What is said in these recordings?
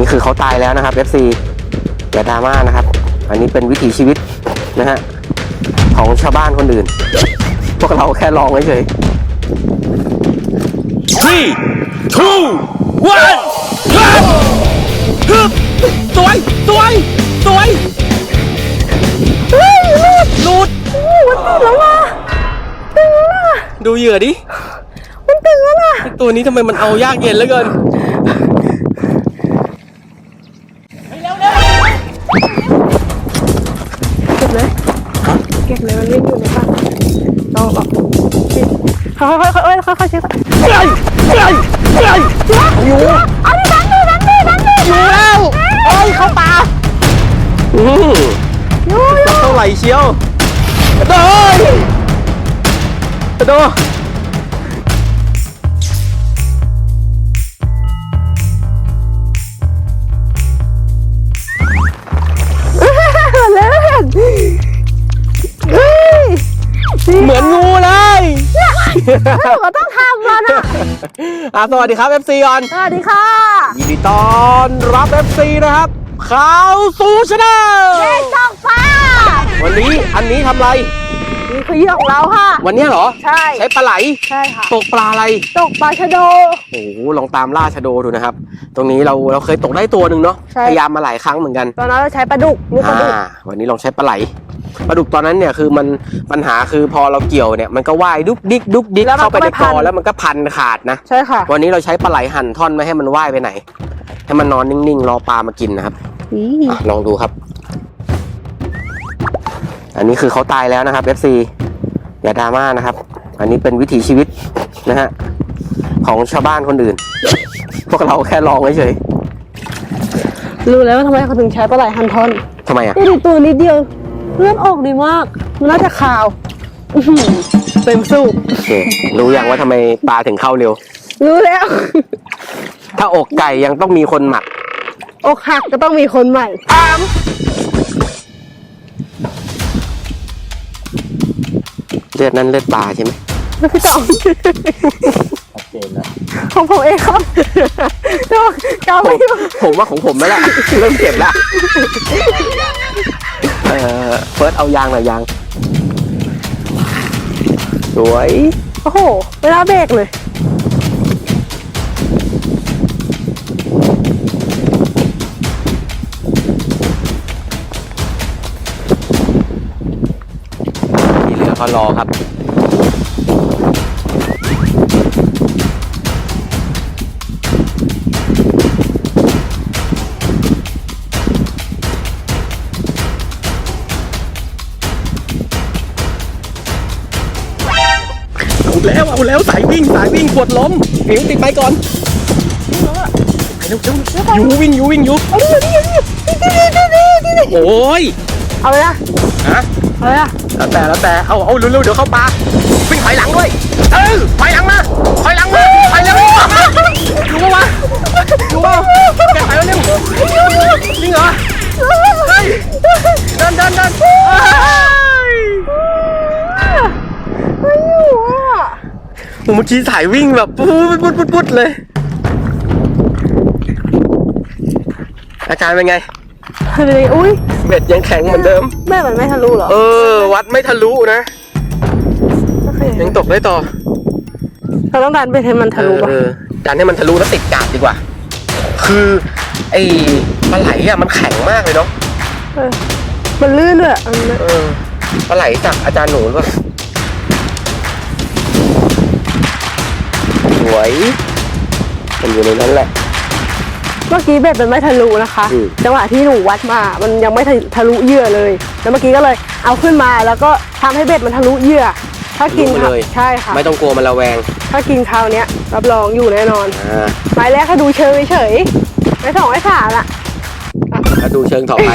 นี้คือเขาตายแล้วนะครับ FC อย่าดราม่านะครับ อันนี้เป็นวิถีชีวิตนะฮะของชาวบ้านคนอื่น พวกเราแค่ลองเฉย three two one ฮึบสวยสวยสวยหลุดดูเหยื่อดิ มันตึงแล้วล่ะไอ้ตัวนี้ทำไมมันเอายากเย็นเหลือเกิน ค่อยๆค่อยๆค่อยๆค่อยๆเช็คเฮ้ยเฮ้ยเฮ้ยอยู่เอาดิดันดิดันดิดันดิอยู่แล้วเอ้ยเข้าตาอือยู่อยู่เท่าไหร่เชียวกระโดดกระโดด ก็ต้องทำมันอะอะสวัสดีครับ FC ก่อนสวัสดีค่ะยินดีต้อนรับ FC นะครับเข้าสู่ชาแนลเจ๊จอกฟ้าวันนี้อันนี้ทำอะไรนี่คือเหยื่อของเราค่ะ วันนี้เหรอ ใช่ ใช้ปลาไหล ใช่ค่ะ ตกปลาอะไร ตกปลาชะโด โอ้โห ลองตามล่าชะโดดูนะครับ ตรงนี้เราเราเคยตกได้ตัวหนึ่งเนาะใช่พยายามมาหลายครั้งเหมือนกัน ตอนนั้นเราใช้ปลาดุกลูกปลาอ่าดุกวันนี้ลองใช้ปลาไหล ปลาดุกตอนนั้นเนี่ยคือมันปัญหาคือพอเราเกี่ยวเนี่ยมันก็ว่ายดุกดิกดุกดิกเข้าไปในคอแล้วมันก็พันขาดนะ ใช่ค่ะวันนี้เราใช้ปลาไหลหั่นท่อนไม่ให้มันว่ายไปไหน ให้มันนอนนิ่งๆ รอปลามากินนะครับอีอะลองดูครับ อันนี้คือเขาตายแล้วนะครับ FC อย่าดราม่านะครับ อันนี้เป็นวิถีชีวิตนะฮะของชาวบ้านคนอื่น พวกเราแค่ลองเฉยรู้แล้วว่าทำไมเขาถึงใช้ปลาไหลฮันทอนๆทำไมอะดูดิตัวนิดเดียว เลือดออกดีมาก มันน่าจะขาวอื้อหือเต็มสูบโอเครู้อย่างว่าทำไมปลาถึงเข้าเร็ว รู้แล้ว ถ้าอกไก่ยังต้องมีคนหมัก อกหักก็ต้องมีคนใหม่ เลือดนั้นเลือดปลาใช่ไหมแล้วพี่ตองชัดเจนแล้วของผมเองครับเดี๋ยวกาวไม่อยู่ ผมว่าของผมแล้วแหละเริ่มเจ็บแล้ว เออเฟิร์สเอายางหน่อยยาง สวย โอ้โห เวลาเบรกเลย ที่เหลือก็รอครับ แล้วเอาแล้วสายวิ่งสายวิ่งปวดล้มหิวติดไปก่อนไปเร็วเร็วยูวิ่งยูวิ่งยูเอาดิเอาดิเอาดิเอาดิเอาดิเอาดิโอ้ยเอาเลยนะฮะเอาเลยนะแล้วแต่แล้วแต่เอาเอาเร็วๆเดี๋ยวเข้าปลาวิ่งถอยหลังด้วยเออถอยหลังมา โอ้เมื่อกี้สายวิ่งแบบปุ๊ดปุ๊ดปุ๊ดปุ๊ดเลย อาการเป็นไงเฮ้ยอุ้ยเบ็ดยังแข็งเหมือนเดิม แม่มันไม่ทะลุเหรอ เออ วัดไม่ทะลุนะโอเคยังตกได้ต่อ เราต้องดันไปให้มันทะลุป่ะเออดันให้มันทะลุแล้วติดกาบดีกว่า คือไอ้ปลาไหลอะมันแข็งมากเลยเนาะเออมันลื่นด้วยอันนั้นเออปลาไหลจากอาจารย์หนูหรือเปล่าส วยมันอยู่ในนั้นแหละ เมื่อกี้เบ็ดมันไม่ทะลุนะคะ อืม จังหวะที่หนูวัดมา มันยังไม่ทะลุเหยื่อเลย แล้วเมื่อกี้ก็เลยเอาขึ้นมาแล้วก็ทำให้เบ็ดมันทะลุเหยื่อ ถ้ากินทะลุไปเลยใช่ค่ะ ไม่ต้องกลัวมันระแวงถ้ากินคราวเนี้ยรับรองอยู่แน่นอน อ่าไม้แรกก็ดูเชยเฉยๆไม้สองไม้สามอะถ้าดูเชิงต่อไป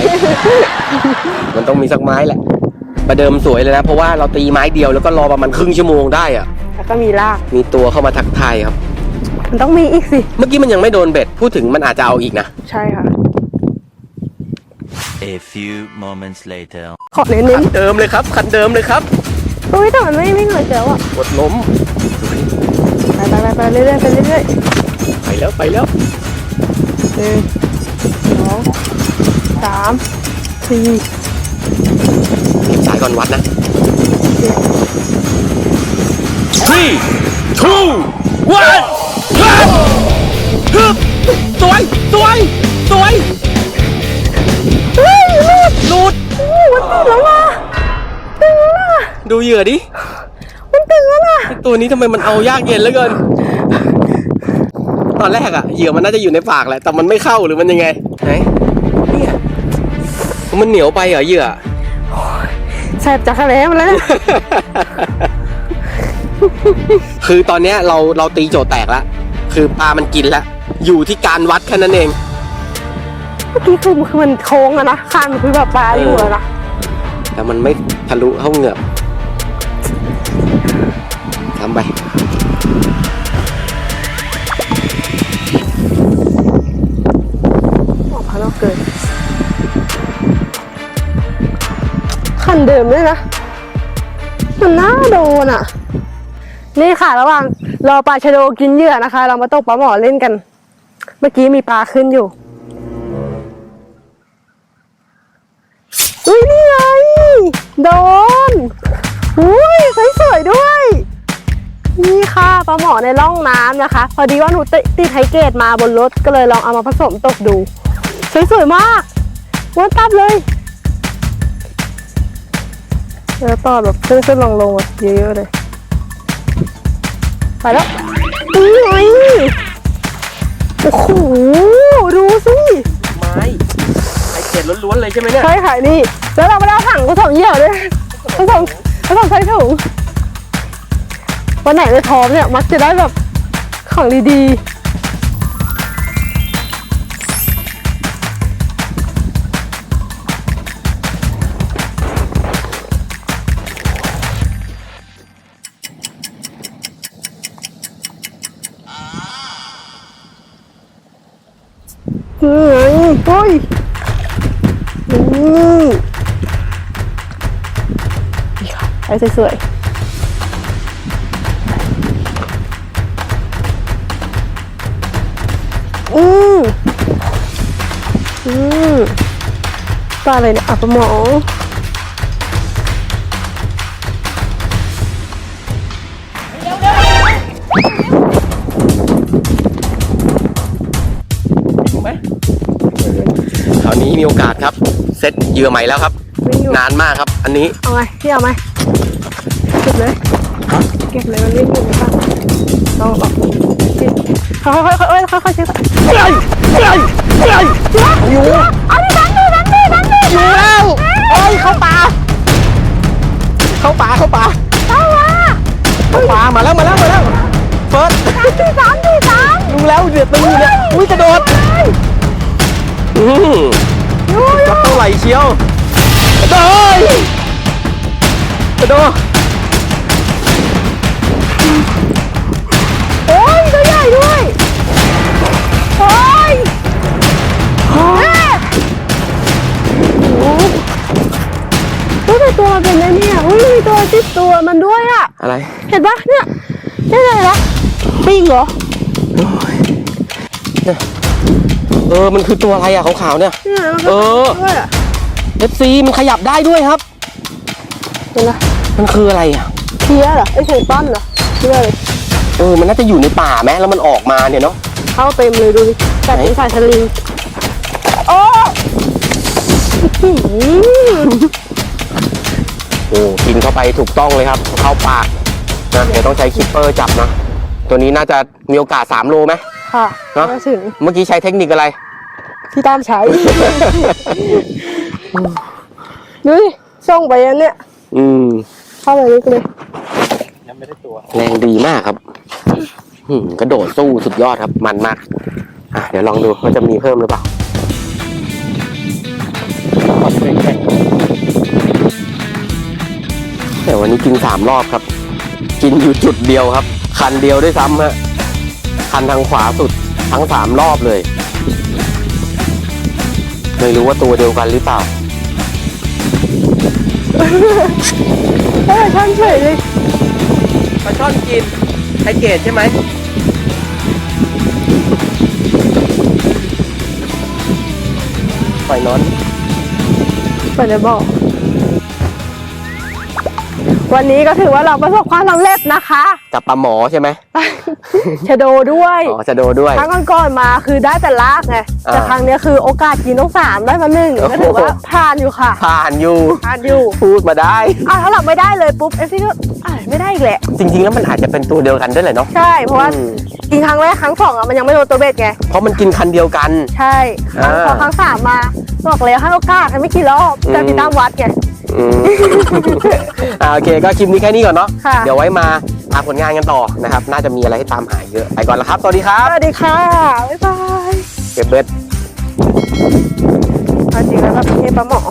มันต้องมีสักไม้แหละ ประเดิมสวยเลยนะ เพราะว่าเราตีไม้เดียวแล้วก็รอประมาณครึ่งชั่วโมงได้อะ แล้วก็มีลาก มีตัวเข้ามาทักทายครับ มันต้องมีอีกสิ เมื่อกี้มันยังไม่โดนเบ็ด พูดถึงมันอาจจะเอาอีกนะ ใช่ค่ะ A few moments later. ขอเน้นคันเดิมเลยครับ คันเดิมเลยครับๆอุ้ยแต่มันไม่ไม่เหมือนเจออะกดล้ม ไปไปไปไปเรื่อยๆไปเรื่อยไปแล้วไปแล้ว ๆหนึ่งามสี่เก็บสายก่อนวัดนะ three two one ฮึบสวย สวย สวยเฮ้ยหลุดหลุดโอ้มันติดแล้วล่ะติดแล้วล่ะดูเหยื่อดิ มันติดแล้วล่ะตัวนี้ทำไมมันเอายากเย็นเหลือเกิน ตอนแรกอะเหยื่อมันน่าจะอยู่ในปากแหละ แต่มันไม่เข้าหรือมันยังไง ไหนเนี่ยมันเหนียวไปเหรอเหยื่อแสบจากทะเลมาแล้วเนี่ย คือตอนเนี้ยเราเราตีโจทย์แตกแล้วคือปลามันกินแล้วอยู่ที่การวัดแค่นั้นเองเมื่อกี้คือคือมันโค้งอะนะข้างมันคือแบบปลาอยู่อะนะแต่มันไม่ทะลุเข้าเหงือกทำไปออกข้างนอกเกินคันเดิมด้วยนะมันน่าโดนอะ นี่ค่ะ ระหว่างรอปลาชะโดกินเหยื่อนะคะ เรามาตกปลาหมอเล่นกัน เมื่อกี้มีปลาขึ้นอยู่อุ้ยนี่ไงโดนอุ้ยสวยๆด้วย นี่ค่ะปลาหมอในร่องน้ำนะคะ พอดีว่าหนูติตดไฮเกตมาบนรถก็เลยลองเอามาผสมตกดู สวยๆมากวนตับเลยแล้วต่อแบบขึ้นขึ้นลงลงๆเยอะๆเลย ไปแล้วอุ้ยโอ้โห ดูสิไม้ไอเกล็ดล้วนๆเลยใช่ไหมเนี่ยใช่ค่ะนี่ แล้วเราไม่ได้เอาถังผสมเหยื่อด้วยผสมผสมใส่ถุงวันไหนไปท้อมเนี่ย มักจะได้แบบของดีๆ นี่ไงโอ้ยนี่ค่ะไอ้สวยๆ อืออือปลาอะไรเนี่ยอับปลาหมอ เซตเหยื่อใหม่แล้วครับ วิ่งอยู่นานมากครับ อันนี้เอาไงพี่เอาไหมเก็บเลยเก็บเลยมันวิ่งอยู่ในบ้านลองบอกพี่ค่อยๆค่อยๆค่อยๆค่อยๆเช็คเฮ้ยเฮ้ยเฮ้ยอยู่เอาดิดันดิดันดิดันดิอยู่แล้วเอ้ยเข้าป่าเข้าป่าเข้าป่าเอาวะเข้าป่ามาแล้วมาแล้วมาแล้วเฟิร์สสามดิสามดูแล้วเดือดตึงอยู่เนี่ยอุ้ยกระโดด ชียวกระโดดกระโดดโอ้ยตัวใหญ่ด้วยโอ้ยโอ้โหตัวแต่ตัวมันเป็นไงเนี่ยอุ้ยมีตัวติดตัวมันด้วยอะ อะไร เห็นปะเนี่ยนี่อะไรนะปิงเหรอเออ มันคือตัวอะไรอะขาวๆเนี่ย เออ FC มันขยับได้ด้วยครับ เห็นไหมมันคืออะไรอะเพี้ยเหรอไอ้ไข่ปั้นเหรอเพี้ยเลยเออมันน่าจะอยู่ในป่าไหมแล้วมันออกมาเนี่ยเนาะเข้าเต็มเลยดูดิแต่เป็นสายสลิงโอ้อื้อหือโอ้กินเข้าไปถูกต้องเลยครับ เข้าปากนะเดี๋ยวต้องใช้คิปเปอร์จับนะตัวนี้น่าจะมีโอกาส3โลไหม ค่ะเนอะ มาถึงเมื่อกี้ใช้เทคนิคอะไร ที่ตามใช้ ดูดิส่งไปอันเนี้ยอืม เข้าไปลึกเลยแรงดีมากครับหืมกระโดดสู้สุดยอดครับ มันมาก อะ เดี๋ยวลองดูว่าจะมีเพิ่มหรือเปล่าแต่วันนี้กินสามรอบครับ กินอยู่จุดเดียวครับ คันเดียวด้วยซ้ำฮะ คันทางขวาสุดทั้งสามรอบเลย ไม่รู้ว่าตัวเดียวกันหรือเปล่า เออช่างเฉยเลยปลาช่อนกินไอเกตใช่ไหมปล่อยนอน ไปในบ่อ วันนี้ก็ถือว่าเราประสบความสำเร็จนะคะกับปลาหมอใช่ไหมชะโดด้วยอ๋อจะโดด้วย ครั้งก่อนๆมาคือได้แต่ลากไงอ่าแต่ครั้งเนี้ยคือโอกาสกินต้องสามได้มาหนึ่งโอ้โห ก็ถือว่าผ่านอยู่ค่ะผ่านอยู่ ผ่านอยู่พูดมาได้ อะถ้าเราไม่ได้เลยปุ๊บเอฟซี่ก็อะไม่ได้อีกแหละจริง ๆ แล้วมันอาจจะเป็นตัวเดียวกันด้วยแหละเนาะใช่เพราะว่าอืมกินครั้งแรกครั้งสองอะมันยังไม่โดนตัวเบ็ดไงเพราะมันกินคันเดียวกัน ใช่ครั้งอ่าพอครั้งสามมาบอกแล้วให้โอกาสให้ไม่กี่รอบอืมแต่พี่ตั้มวัดไง อืมอ่าโอเคก็คลิปนี้แค่นี้ก่อนเนาะค่ะ เดี๋ยวไว้มาหาผลงานกันต่อนะครับ น่าจะมีอะไรให้ตามหาเยอะไปก่อนแล้วครับสวัสดีครัสบวัสดีค่ะ บ๊ายบายเก็บเบิร์ด เอาจริงแล้วเราเป็นเทพปลาหมอ